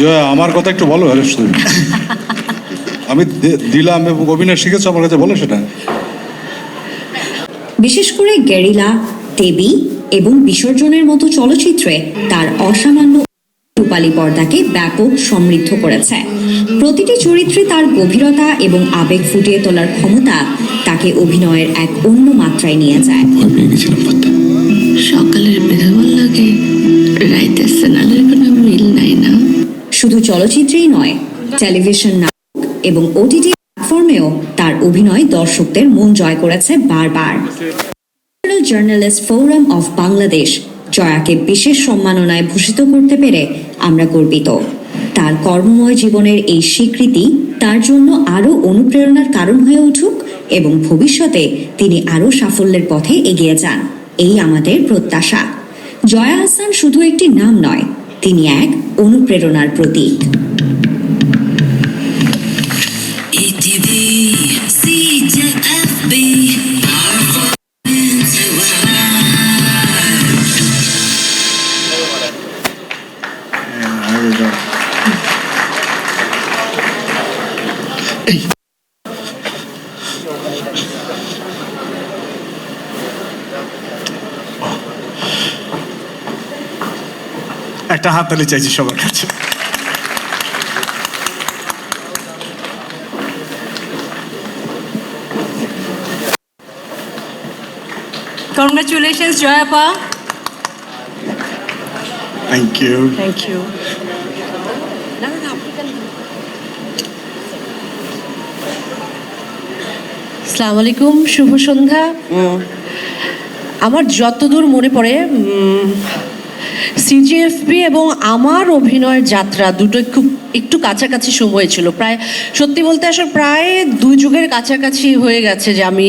জয়া আমার কথা একটু বলো। আমি দিলাম এবং অভিনয় শিখেছো আমার কাছে বলো সেটা। বিশেষ করে গেরিলা দেবী এবং বিসর্জনের মতো চলচ্চিত্রে তার অসামান্য রূপালী পর্দাকে ব্যাপক সমৃদ্ধ করেছে। প্রতিটি চরিত্রে তার গভীরতা এবং আবেগ ফুটিয়ে তোলার ক্ষমতা তাকে অভিনয়ের এক অন্য মাত্রায় নিয়ে যায়। সকালের বেরোবার লাগে রাইতের সেনালের শুধু চলচ্চিত্রেই নয় টেলিভিশন নাটক এবং ওটিটি প্ল্যাটফর্মেও তার অভিনয় দর্শকদের মন জয় করেছে বারবার। জার্নালিস্ট ফোরাম অফ বাংলাদেশ জয়াকে বিশেষ সম্মাননায় ভূষিত করতে পেরে আমরা গর্বিত। তার কর্মময় জীবনের এই স্বীকৃতি তার জন্য আরও অনুপ্রেরণার কারণ হয়ে উঠুক এবং ভবিষ্যতে তিনি আরও সাফল্যের পথে এগিয়ে যান। এই আমাদের প্রত্যাশা। জয়া হাসান শুধু একটি নাম নয় তিনি এক অনুপ্রেরণার প্রতীক। ETV, একটা হাততালি চাইছি সবার কাছে Congratulations, Joyapa. Thank you Thank you. আসসালামু আলাইকুম শুভ সন্ধ্যা আমার যতদূর মনে পড়ে সিজিএফবি এবং আমার অভিনয়ের যাত্রা দুটো খুব একটু কাছাকাছি সময় ছিল। প্রায়, সত্যি বলতে আসলে প্রায় দুই যুগের কাছাকাছি হয়ে গেছে যে আমি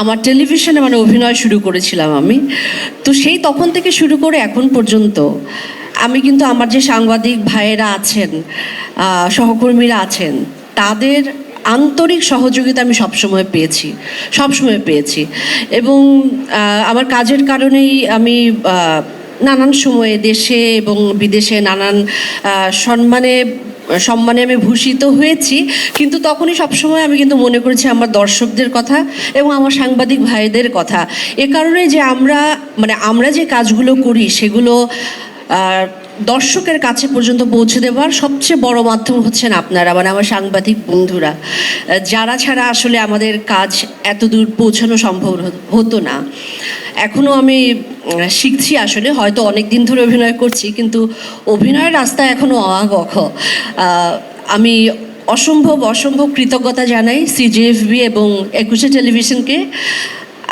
আমার টেলিভিশনে মানে অভিনয় শুরু করেছিলাম আমি। তো সেই তখন থেকে শুরু করে এখন পর্যন্ত আমি কিন্তু আমার যে সাংবাদিক ভাইয়েরা আছেন সহকর্মীরা আছেন, তাদের আন্তরিক সহযোগিতা আমি সবসময় পেয়েছি সবসময় পেয়েছি। এবং আমার কাজের কারণেই আমি নানান সময়ে দেশে এবং বিদেশে নানান সম্মানে সম্মানে আমি ভূষিত হয়েছি। কিন্তু তখনই সবসময় আমি কিন্তু মনে করেছি আমার দর্শকদের কথা এবং আমার সাংবাদিক ভাইদের কথা। এ কারণে যে আমরা মানে আমরা যে কাজগুলো করি সেগুলো দর্শকের কাছে পর্যন্ত পৌঁছে দেওয়ার সবচেয়ে বড় মাধ্যম হচ্ছেন আপনারা মানে আমার সাংবাদিক বন্ধুরা। যারা ছাড়া আসলে আমাদের কাজ এত দূর পৌঁছানো সম্ভব হতো না। এখনও আমি শিখছি আসলে, হয়তো অনেক দিন ধরে অভিনয় করছি, কিন্তু অভিনয়ের রাস্তা এখনও অবাক আমি অসম্ভব অসম্ভব কৃতজ্ঞতা জানাই সিজিএফবি এবং একুশে টেলিভিশনকে।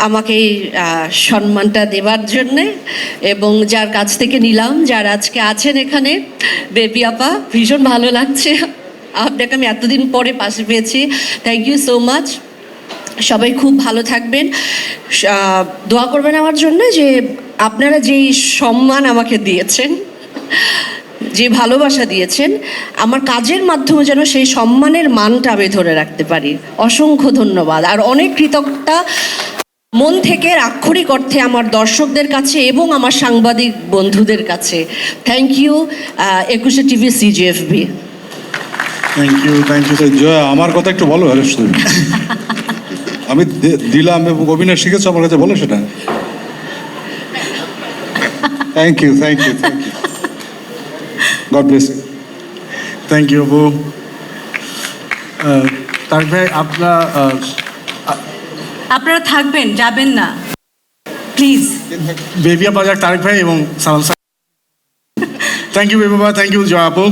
আমাকে এই সম্মানটা দেওয়ার জন্যে এবং যার কাছ থেকে নিলাম, যার আজকে আছেন এখানে, বেবি আপা, ভীষণ ভালো লাগছে। আপনাকে আমি এতদিন পরে পাশে পেয়েছি। থ্যাংক ইউ সো মাচ সবাই খুব ভালো থাকবেন। দোয়া করবেন আমার জন্য যে আপনারা যেই সম্মান আমাকে দিয়েছেন, যে ভালোবাসা দিয়েছেন, আমার কাজের মাধ্যমে যেন সেই সম্মানের মানটা আমি ধরে রাখতে পারি। অসংখ্য ধন্যবাদ। আর অনেক কৃতজ্ঞতা মন থেকে আক্ষরিক অর্থে আমার দর্শকদের কাছে এবং আমার সাংবাদিক বন্ধুদের কাছে। Thank you Ekushey TV CGFB thank you thank you Joya, আমার কথা একটু বলো। আমি দিলাম এবং অভিনয় শিখেছো, আমার কাছে বলো সেটা। Thank you thank you thank you God bless thank you আপু তার ভাই আপনার আপনারা থাকবেন, যাবেন না। প্লিজ বেবিয়া বাজার তারেক ভাই এবং Salam thank you baby. Thank you Joy আপু।